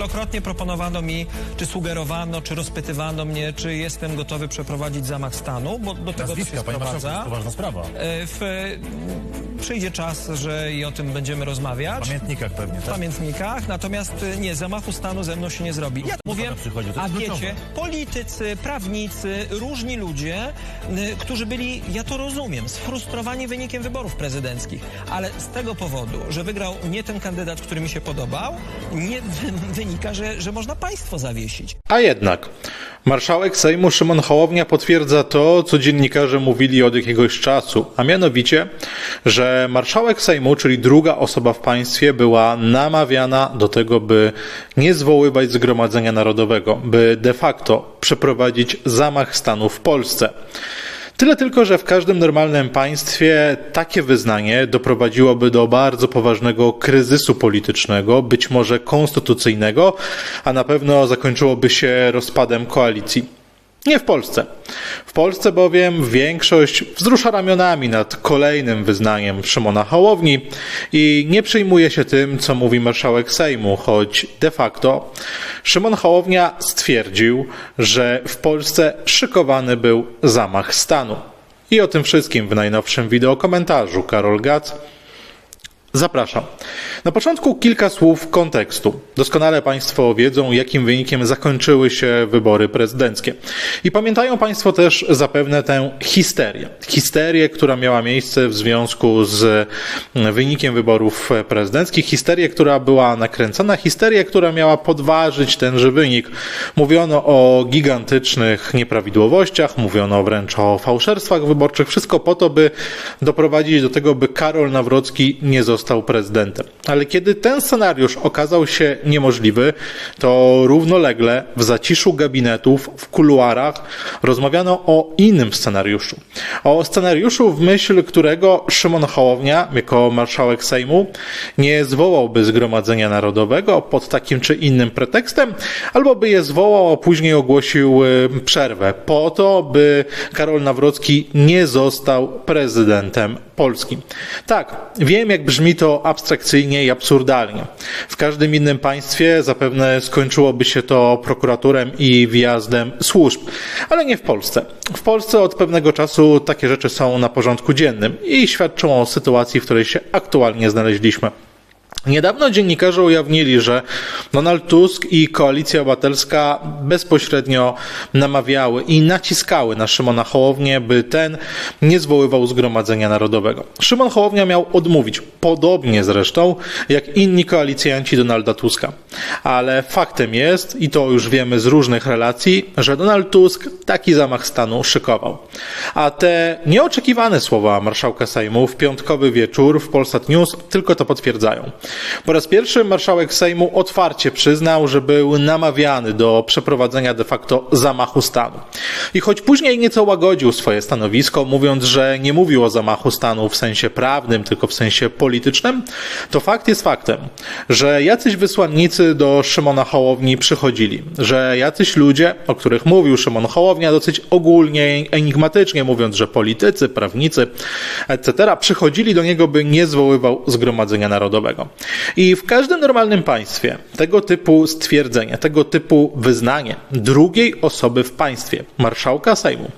Wielokrotnie proponowano mi, czy sugerowano, czy rozpytywano mnie, czy jestem gotowy przeprowadzić zamach stanu, bo do tego to się Nazwiska, marszałku, to jest sprowadza. poważna sprawa. E, W, przyjdzie czas, że i o tym będziemy rozmawiać. W pamiętnikach pewnie, W tak? pamiętnikach, natomiast e, nie, zamachu stanu ze mną się nie zrobi. Ja mówię, a wiecie, politycy, prawnicy, różni ludzie, którzy byli, ja to rozumiem, sfrustrowani wynikiem wyborów prezydenckich, ale z tego powodu, że wygrał nie ten kandydat, który mi się podobał, nie wy- wynika, że, że można państwo zawiesić. A jednak, marszałek Sejmu Szymon Hołownia potwierdza to, co dziennikarze mówili od jakiegoś czasu, a mianowicie, że marszałek Sejmu, czyli druga osoba w państwie, była namawiana do tego, by nie zwoływać Zgromadzenia Narodowego, by de facto przeprowadzić zamach stanu w Polsce. Tyle tylko, że w każdym normalnym państwie takie wyznanie doprowadziłoby do bardzo poważnego kryzysu politycznego, być może konstytucyjnego, a na pewno zakończyłoby się rozpadem koalicji. Nie w Polsce. W Polsce bowiem większość wzrusza ramionami nad kolejnym wyznaniem Szymona Hołowni i nie przejmuje się tym, co mówi marszałek Sejmu, choć de facto Szymon Hołownia stwierdził, że w Polsce szykowany był zamach stanu. I o tym wszystkim w najnowszym wideokomentarzu Karol Gac. Zapraszam. Na początku kilka słów kontekstu. Doskonale Państwo wiedzą, jakim wynikiem zakończyły się wybory prezydenckie. I pamiętają Państwo też zapewne tę histerię. Histerię, która miała miejsce w związku z wynikiem wyborów prezydenckich. Histerię, która była nakręcona. Histerię, która miała podważyć tenże wynik. Mówiono o gigantycznych nieprawidłowościach, mówiono wręcz o fałszerstwach wyborczych. Wszystko po to, by doprowadzić do tego, by Karol Nawrocki nie został prezydentem. Ale kiedy ten scenariusz okazał się niemożliwy, to równolegle w zaciszu gabinetów, w kuluarach rozmawiano o innym scenariuszu. O scenariuszu, w myśl którego Szymon Hołownia, jako marszałek Sejmu, nie zwołałby Zgromadzenia Narodowego pod takim czy innym pretekstem, albo by je zwołał, a później ogłosił y, przerwę, po to, by Karol Nawrocki nie został prezydentem Polski. Tak, wiem, jak brzmi to abstrakcyjnie i absurdalnie. W każdym innym państwie zapewne skończyłoby się to prokuraturem i wjazdem służb, ale nie w Polsce. W Polsce od pewnego czasu takie rzeczy są na porządku dziennym i świadczą o sytuacji, w której się aktualnie znaleźliśmy. Niedawno dziennikarze ujawnili, że Donald Tusk i Koalicja Obywatelska bezpośrednio namawiały i naciskały na Szymona Hołownię, by ten nie zwoływał Zgromadzenia Narodowego. Szymon Hołownia miał odmówić, podobnie zresztą jak inni koalicjanci Donalda Tuska. Ale faktem jest, i to już wiemy z różnych relacji, że Donald Tusk taki zamach stanu szykował. A te nieoczekiwane słowa marszałka Sejmu w piątkowy wieczór w Polsat News tylko to potwierdzają. Po raz pierwszy marszałek Sejmu otwarcie przyznał, że był namawiany do przeprowadzenia de facto zamachu stanu. I choć później nieco łagodził swoje stanowisko, mówiąc, że nie mówił o zamachu stanu w sensie prawnym, tylko w sensie politycznym, to fakt jest faktem, że jacyś wysłannicy do Szymona Hołowni przychodzili, że jacyś ludzie, o których mówił Szymon Hołownia dosyć ogólnie, enigmatycznie mówiąc, że politycy, prawnicy, etc., przychodzili do niego, by nie zwoływał Zgromadzenia Narodowego. I w każdym normalnym państwie tego typu stwierdzenie, tego typu wyznanie drugiej osoby w państwie, marszałka Sejmu,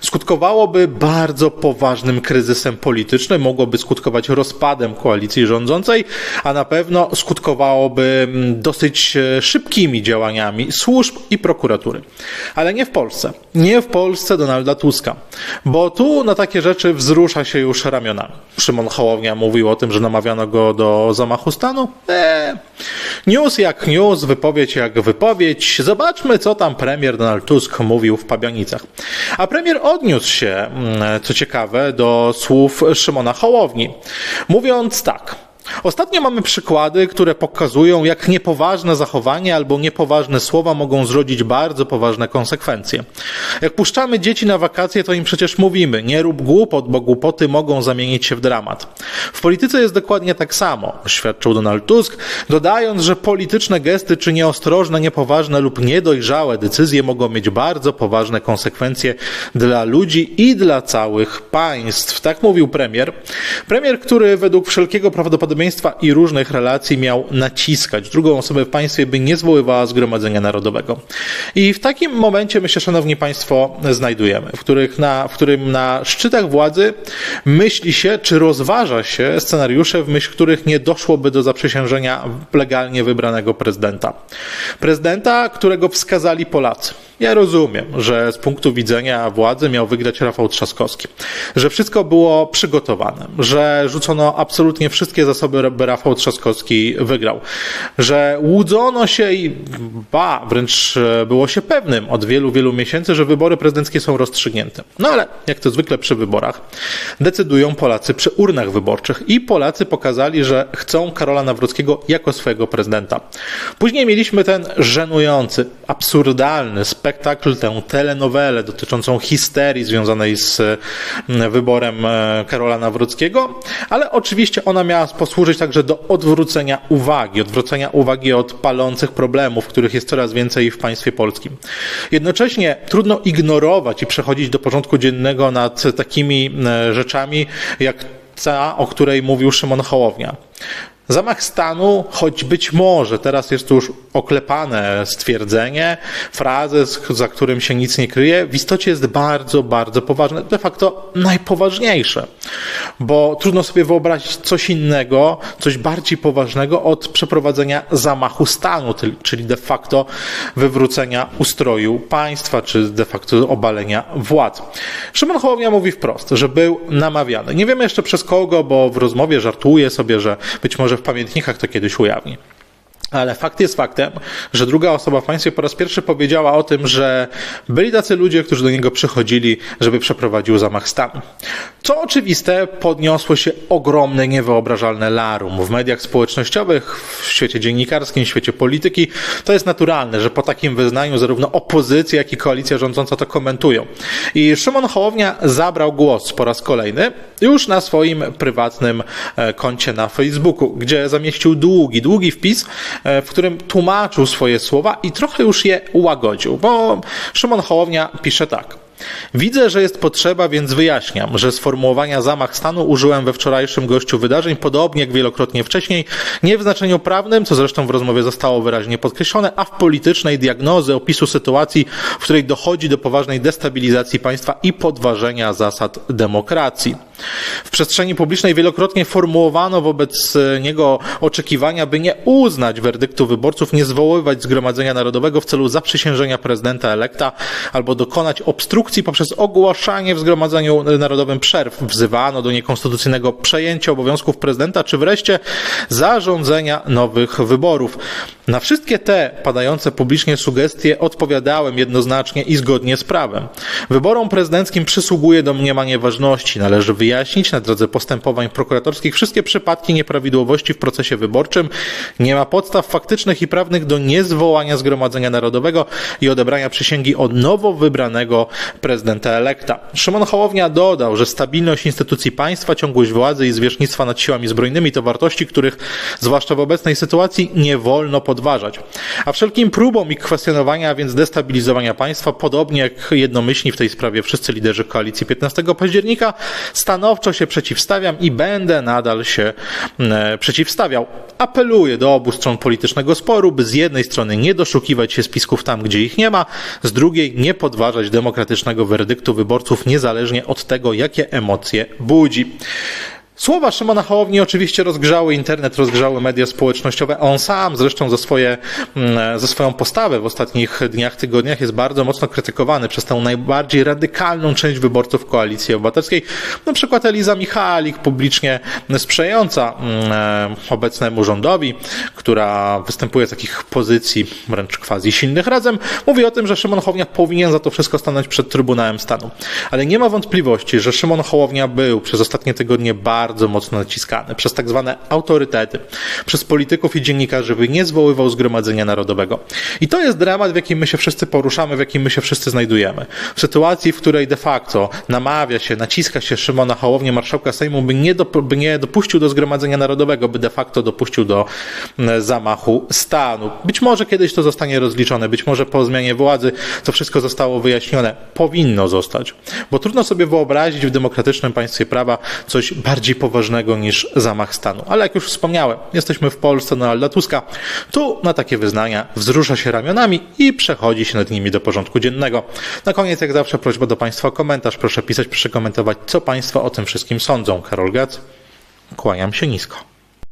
skutkowałoby bardzo poważnym kryzysem politycznym, mogłoby skutkować rozpadem koalicji rządzącej, a na pewno skutkowałoby mm, dosyć e, szybkimi działaniami służb i prokuratury. Ale nie w Polsce. Nie w Polsce Donalda Tuska. Bo tu na takie rzeczy wzrusza się już ramionami. Szymon Hołownia mówił o tym, że namawiano go do zamachu stanu. Eee, news jak news, wypowiedź jak wypowiedź. Zobaczmy, co tam premier Donald Tusk mówił w Pabianicach. A premier odniósł się, mm, co ciekawe, do słów Szymona Hołowni. Mówiąc tak. Ostatnio mamy przykłady, które pokazują, jak niepoważne zachowanie albo niepoważne słowa mogą zrodzić bardzo poważne konsekwencje. Jak puszczamy dzieci na wakacje, to im przecież mówimy, nie rób głupot, bo głupoty mogą zamienić się w dramat. W polityce jest dokładnie tak samo, oświadczył Donald Tusk, dodając, że polityczne gesty czy nieostrożne, niepoważne lub niedojrzałe decyzje mogą mieć bardzo poważne konsekwencje dla ludzi i dla całych państw. Tak mówił premier. Premier, który według wszelkiego prawdopodobieństwa i różnych relacji miał naciskać drugą osobę w państwie, by nie zwoływała Zgromadzenia Narodowego. I w takim momencie, myślę, szanowni państwo, znajdujemy, w, których na, w którym na szczytach władzy myśli się, czy rozważa się scenariusze, w myśl których nie doszłoby do zaprzysiężenia legalnie wybranego prezydenta. Prezydenta, którego wskazali Polacy. Ja rozumiem, że z punktu widzenia władzy miał wygrać Rafał Trzaskowski, że wszystko było przygotowane, że rzucono absolutnie wszystkie zasoby, by Rafał Trzaskowski wygrał, że łudzono się i ba, wręcz było się pewnym od wielu, wielu miesięcy, że wybory prezydenckie są rozstrzygnięte. No ale jak to zwykle przy wyborach, decydują Polacy przy urnach wyborczych i Polacy pokazali, że chcą Karola Nawrockiego jako swojego prezydenta. Później mieliśmy ten żenujący, absurdalny spektakl, tę telenowelę dotyczącą histerii związanej z mm, wyborem e, Karola Nawrockiego, ale oczywiście ona miała posłużyć także do odwrócenia uwagi, odwrócenia uwagi od palących problemów, których jest coraz więcej w państwie polskim. Jednocześnie trudno ignorować i przechodzić do porządku dziennego nad takimi e, rzeczami, jak ta, o której mówił Szymon Hołownia. Zamach stanu, choć być może teraz jest to już oklepane stwierdzenie, frazę, za którym się nic nie kryje, w istocie jest bardzo, bardzo poważne, de facto najpoważniejsze, bo trudno sobie wyobrazić coś innego, coś bardziej poważnego od przeprowadzenia zamachu stanu, czyli de facto wywrócenia ustroju państwa, czy de facto obalenia władz. Szymon Hołownia mówi wprost, że był namawiany. Nie wiemy jeszcze przez kogo, bo w rozmowie żartuje sobie, że być może w pamiętnikach to kiedyś ujawni. Ale fakt jest faktem, że druga osoba w państwie po raz pierwszy powiedziała o tym, że byli tacy ludzie, którzy do niego przychodzili, żeby przeprowadził zamach stanu. Co oczywiste, podniosło się ogromne, niewyobrażalne larum w mediach społecznościowych, w świecie dziennikarskim, w świecie polityki. To jest naturalne, że po takim wyznaniu zarówno opozycja, jak i koalicja rządząca to komentują. I Szymon Hołownia zabrał głos po raz kolejny już na swoim prywatnym e, koncie na Facebooku, gdzie zamieścił długi, długi wpis, w którym tłumaczył swoje słowa i trochę już je ułagodził, bo Szymon Hołownia pisze tak. Widzę, że jest potrzeba, więc wyjaśniam, że sformułowania zamach stanu użyłem we wczorajszym gościu wydarzeń, podobnie jak wielokrotnie wcześniej, nie w znaczeniu prawnym, co zresztą w rozmowie zostało wyraźnie podkreślone, a w politycznej diagnozy opisu sytuacji, w której dochodzi do poważnej destabilizacji państwa i podważenia zasad demokracji. W przestrzeni publicznej wielokrotnie formułowano wobec niego oczekiwania, by nie uznać werdyktu wyborców, nie zwoływać Zgromadzenia Narodowego w celu zaprzysiężenia prezydenta elekta albo dokonać obstrukcji poprzez ogłaszanie w Zgromadzeniu Narodowym przerw. Wzywano do niekonstytucyjnego przejęcia obowiązków prezydenta, czy wreszcie zarządzenia nowych wyborów. Na wszystkie te padające publicznie sugestie odpowiadałem jednoznacznie i zgodnie z prawem. Wyborom prezydenckim przysługuje domniemanie ważności. Należy wyjaśnić na drodze postępowań prokuratorskich wszystkie przypadki nieprawidłowości w procesie wyborczym. Nie ma podstaw faktycznych i prawnych do niezwołania Zgromadzenia Narodowego i odebrania przysięgi od nowo wybranego prezydenta elekta. Szymon Hołownia dodał, że stabilność instytucji państwa, ciągłość władzy i zwierzchnictwa nad siłami zbrojnymi to wartości, których zwłaszcza w obecnej sytuacji nie wolno podważać. A wszelkim próbom ich kwestionowania, a więc destabilizowania państwa, podobnie jak jednomyślni w tej sprawie wszyscy liderzy koalicji 15 października, stanowczo się przeciwstawiam i będę nadal się e, przeciwstawiał. Apeluję do obu stron politycznego sporu, by z jednej strony nie doszukiwać się spisków tam, gdzie ich nie ma, z drugiej nie podważać demokratycznego werdyktu wyborców niezależnie od tego, jakie emocje budzi. Słowa Szymona Hołowni oczywiście rozgrzały internet, rozgrzały media społecznościowe. On sam zresztą za, swoje, za swoją postawę w ostatnich dniach, tygodniach jest bardzo mocno krytykowany przez tę najbardziej radykalną część wyborców Koalicji Obywatelskiej. Na przykład Eliza Michalik, publicznie sprzyjająca obecnemu rządowi, która występuje z takich pozycji wręcz quasi silnych razem, mówi o tym, że Szymon Hołownia powinien za to wszystko stanąć przed Trybunałem Stanu. Ale nie ma wątpliwości, że Szymon Hołownia był przez ostatnie tygodnie bardzo bardzo mocno naciskany przez tak zwane autorytety, przez polityków i dziennikarzy, by nie zwoływał Zgromadzenia Narodowego. I to jest dramat, w jakim my się wszyscy poruszamy, w jakim my się wszyscy znajdujemy. W sytuacji, w której de facto namawia się, naciska się Szymona Hołownię, marszałka Sejmu, by nie, dop- by nie dopuścił do Zgromadzenia Narodowego, by de facto dopuścił do zamachu stanu. Być może kiedyś to zostanie rozliczone, być może po zmianie władzy to wszystko zostało wyjaśnione. Powinno zostać. Bo trudno sobie wyobrazić w demokratycznym państwie prawa coś bardziej poważnego niż zamach stanu. Ale jak już wspomniałem, jesteśmy w Polsce Donalda Tuska. Tu na takie wyznania wzrusza się ramionami i przechodzi się nad nimi do porządku dziennego. Na koniec, jak zawsze, prośba do Państwa o komentarz. Proszę pisać, proszę komentować, co Państwo o tym wszystkim sądzą. Karol Gac, kłaniam się nisko.